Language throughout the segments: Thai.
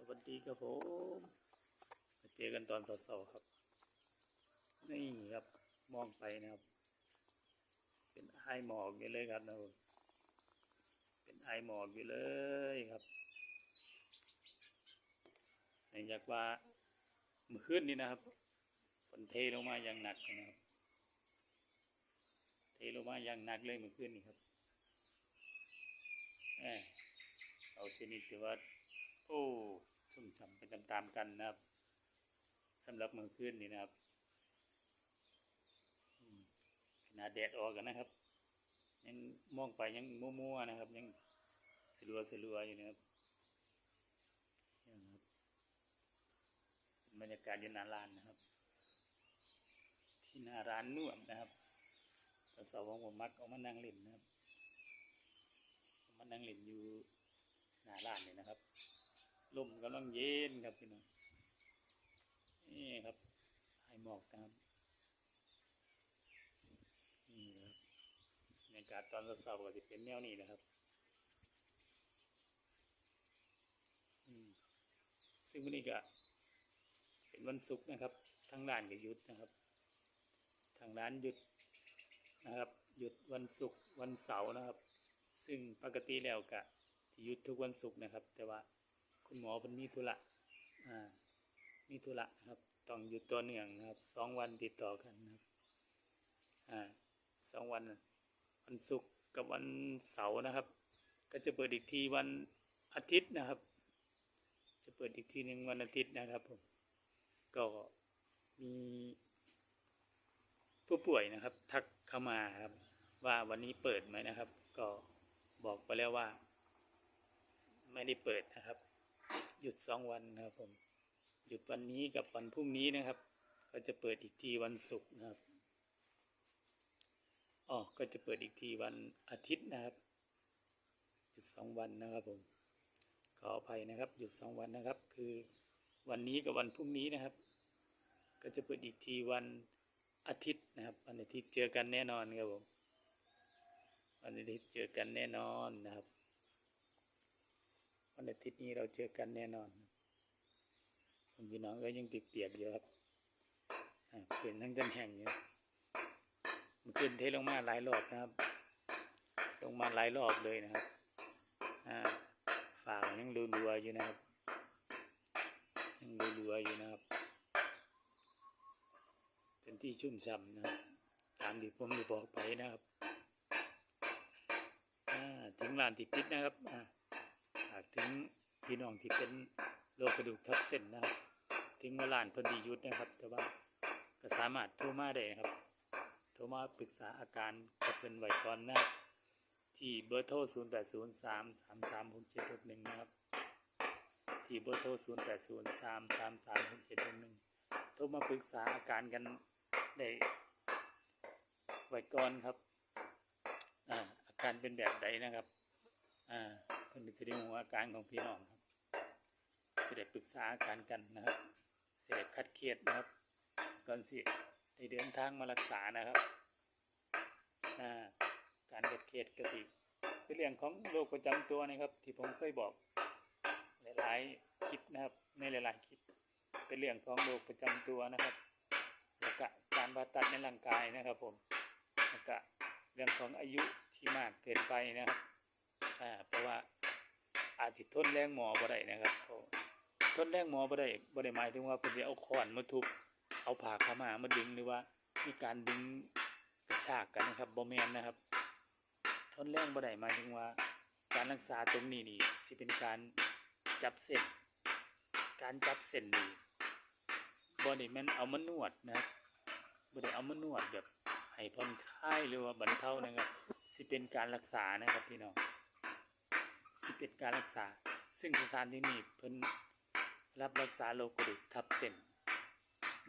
สวัสดีครับผมมาเจอกันตอนเสาวๆครับ นี่ครับมองไปนะครับ เป็นไอหมอกอยู่เลยครับนะผมเป็นไอหมอกอยู่เลยครับเนื่องจากว่าเมื่อคืนนี้นะครับฝนเทลงมาอย่างหนักนะครับเทลงมาอย่างหนักเลยเมื่อคืนนี้ครับแหมเอาชนิดที่ว่า โอ้ชุ่มฉ่ำไปตามๆกันนะครับสำหรับเมื่อคืนนี้นะครับขนาดแดดออกกันนะครับ ยังมองไปยังมั่วๆนะครับ ยังสลัวสลัวอยู่นะครับบรรยากาศอยู่หน้าร้านนะครับ ที่หน้าร้านนวดนะครับตอนเสาร์ของผมมักเอามานั่งเล่นนะครับมานั่งเล่นอยู่หน้าร้านเลยนะครับ ลมกำลังเย็นครับพี่น้องนี่ครับไอหมอกครับนี่ครับบรรยากาศตอนเช้าก็จะเป็นแนวนี้นะครับอืมซึ่งวันนี้ก็เป็นวันศุกร์นะครับทั้งร้านก็หยุดนะครับ ทางร้านหยุดนะครับ หยุดวันศุกร์วันเสาร์นะครับ ซึ่งปกติแล้วก็ที่หยุดทุกวันศุกร์นะครับ แต่ว่า คุณหมอเป็นมีธุระอ่ามีธุระครับ ต้องหยุดตัวเนื่องนะครับสองวันติดต่อกันนะครับอ่าสองวันวันศุกร์กับวันเสาร์นะครับ ก็จะเปิดอีกทีวันอาทิตย์นะครับ จะเปิดอีกทีหนึ่งวันอาทิตย์นะครับผมก็มีผู้ป่วยนะครับ ทักเข้ามาครับ ว่าวันนี้เปิดไหมนะครับ ก็บอกไปแล้วว่า ไม่ได้เปิดนะครับ หยุดสองวันนะครับผม หยุดวันนี้กับวันพรุ่งนี้นะครับ ก็จะเปิดอีกทีวันศุกร์นะครับอ๋อก็จะเปิดอีกทีวันอาทิตย์นะครับ หยุดสองวันนะครับผม ขออภัยนะครับ หยุดสองวันนะครับ คือวันนี้กับวันพรุ่งนี้นะครับ ก็จะเปิดอีกทีวันอาทิตย์นะครับวันอาทิตย์เจอกันแน่นอนครับผมวันอาทิตย์เจอกันแน่นอนนะครับ วันอาทิตย์นี้เราเจอกันแน่นอนผมพี่น้องก็ยังติดเปียกอยู่ครับเปลี่ยนทั้งจันแห่งอยู่มันขึ้นเทลงมาหลายรอบนะครับ ลงมาหลายรอบเลยนะครับอ่าฝ่ายังรัวๆอยู่นะครับยังรัวๆอยู่นะครับเป็นที่ชุ่มฉ่ำนะครับตามที่ผมได้บอกไปนะครับถึงร้านที่ปิดนะครับอ่า ถึงพี่น้องที่เป็นโรคกระดูกทับเส้นนะครับ ถึงว่าร้านพิ่นดียุดนะครับ แต่ว่าก็สามารถโทรมาได้ครับ โทรมาปรึกษาอาการกับเพิ่นไว้ก่อนนะที่เบอร์โทร 0 8 0 3 3 3 6 7 6 1 นะครับ ที่เบอร์โทร 0 8 0 3 3 3 6 7 6 1 โทรมาปรึกษาอาการกันได้ไว้ก่อนครับออาการเป็นแบบใดนะครับ อ่าเพิ่นจะได้รู้อาการของพี่น้องครับเสิได้ปรึกษาอาการกันนะครับสิได้คัดเครียดนะครับก่อนสิได้เดินทางมารักษานะครับอ่าการคัดเครียดก็สิเป็นเรื่องของโรคประจำตัวนะครับ ที่ผมเคยบอกหลายๆคลิปนะครับ ในหลายๆคลิปเป็นเรื่องของโรคประจำตัวนะครับแล้วก็การผ่าตัดในร่างกายนะครับผมแล้วก็เรื่องของอายุที่มากเกินไปนะครับ อ่าเพราะว่าอาจจะทนแรงหมอบ่ได้นะครับทนแรงหมอบ่ได้บ่ได้หมายถึงว่าเพิ่นสิเอาค้อนมาทุบเอาผ่าขามามาดึงหรือว่ามีการดึงกระชากกันนะครับบ่แมนนะครับ ทนแรงบ่ได้หมายถึงว่า การรักษาตรงนี้นี่สิเป็นการจับเส้น การจับเส้นนี่บ่ได้แม่นเอามานวดนะครับบ่ได้เอามานวดแบบให้ผ่อนคลายหรือว่าบรรเทานะครับสิเป็นการรักษานะครับพี่น้อง เป็นการรักษา ซึ่งสถานที่นี้เพิ่นรับรักษาโรคกระดูกทับเส้น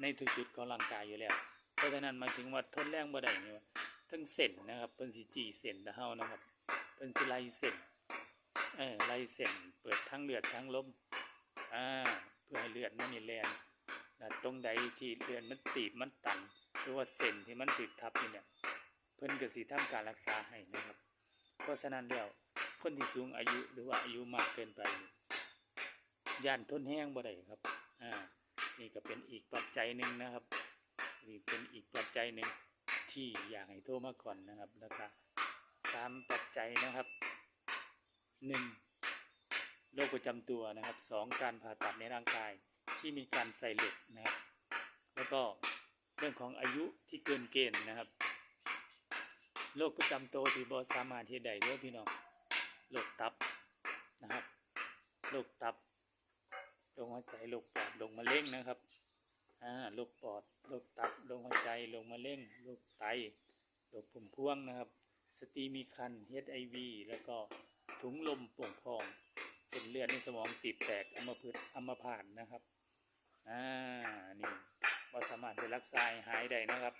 ในทุกจุดของร่างกายอยู่แล้ว เพราะฉะนั้นมาถึงว่าทนแรงบ่ได้นี่ว่าทั้งเส้นนะครับเพิ่นสิจีเส้นตะเฮานะครับเพิ่นสิไล่เส้นเออไล่เส้นเปิดทั้งเลือดทั้งลมอ่าเพื่อให้เลือดมันนี่แล่นนะตรงใดที่เลือดมันตีบมันตันหรือว่าเส้นที่มันติดทับนี่เนี่ยเพิ่นก็สิทำการรักษาให้นะครับ เพราะฉะนั้นแล้ว คนที่สูงอายุหรือว่าอายุมากเกินไปย่านทนแห้งบ่ได้ครับอ่านี่ก็เป็นอีกปัจจัยหนึ่งนะครับนี่เป็นอีกปัจจัยหนึ่งที่อยากให้โทรมาก่อนนะครับแล้วก็สามปัจจัยนะครับหนึ่งโรคประจำตัวนะครับสองการผ่าตัดในร่างกายที่มีการใส่เหล็กนะครับแล้วก็เรื่องของอายุที่เกินเกณฑ์นะครับโรคประจำตัวที่บอสามารถเฮ็ดได้เด้อพี่น้อง โรคตับนะครับโรคตับโรคหัวใจโรคปอดโรคมะเร็งนะครับอ่าโรคปอดโรคตับโรคหัวใจโรคมะเร็งโรคไตโรคพุ่มพ่วงนะครับ สตรีมีครรภ์ HIV แล้วก็ถุงลมโป่งพองเส้นเลือดในสมองตีบแตกอัมพฤกษ์อัมพาตนะครับอ่านี่ว่าสามารถจะรักษาหายได้นะครับ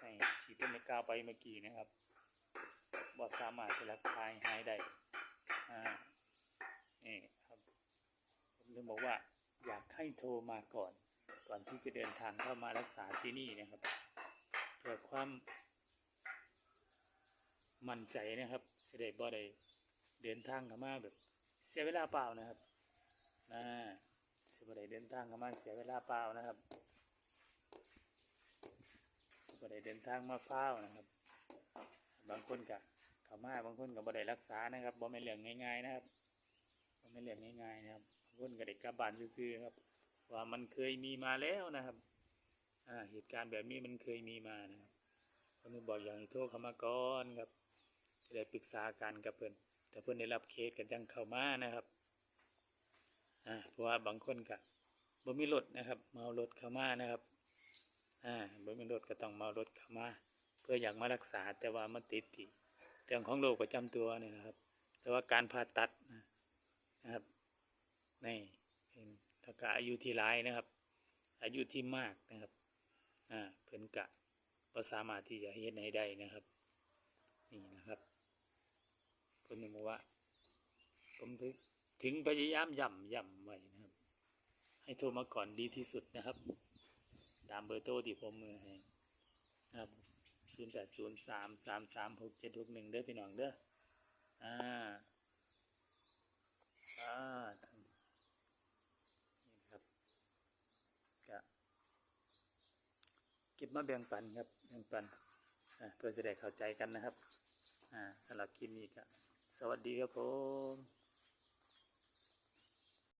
ให้ที่ต้นไม่กล่าวไปเมื่อกี้นะครับ ว่สามารถจะรักษาให้หายได้อ่านี่ครับผมถึงบอกว่าอยากให้โทรมาก่อน ก่อนที่จะเดินทางเข้ามารักษาที่นี่นะครับเพื่อความมั่นใจนะครับเสิได้บ่ได้เดินทางเข้ามาแบบเสียเวลาเปล่านะครับนะสบ่ได้เดินทางเข้ามาเสียเวลาเปล่านะครับสบ่ได้เดินทางมาเฝ้านะครับ บางคนกะเขามาบางคนก็บ่ได้รักษานะครับบ่แม่นเรื่องง่าย ๆ นะครับบ่แม่นเรื่องง่ายๆนะครับบางคนก็ได้กลับบ้านซื่อๆครับ ว่ามันเคยมีมาแล้วนะครับอ่าเหตุการณ์แบบนี้มันเคยมีมานะครับผมบอกอย่างโทรเขามาก่อนครับจะได้ปรึกษากันกับเพิ่อนแต่เพิ่อนได้รับเคสกันจังเข้ามานะครับอ่าเพราะว่าบางคนก็บ่มีรถนะครับ เมารถเข้ามานะครับอ่าบ่มีรถก็ต้องเมารถเข้ามา เพื่ออยากมารักษาแต่ว่ามันติดที่ รื่องของโรคประจำตัวเนี่ยนะครับ แต่ว่าการผ่าตัดนะครับนี่เป็นแล้วก็อายุที่ร้ายนะครับ อายุที่มากนะครับอ่าเพิ่นกะบ่สามารถที่จะเฮ็ดให้ได้นะครับนี่นะครับผมนึกว่าผมถึงถึงพยายามย่ำย่ำไว้นะครับ ให้โทรมาก่อนดีที่สุดนะครับ ตามเบอร์โทรที่ผมมือให้นะครับ ศูนย์แปดศูนย์สามสามสามหกเจ็ดหกหนึ่งเด้อพี่น้องเด้ออ่าอ่านี่ครับก็เก็บมาแบ่งปันครับแบ่งปันเพื่อจะได้เข้าใจกันนะครับ อ่าสำหรับคลิปนี้ก็สวัสดีครับผม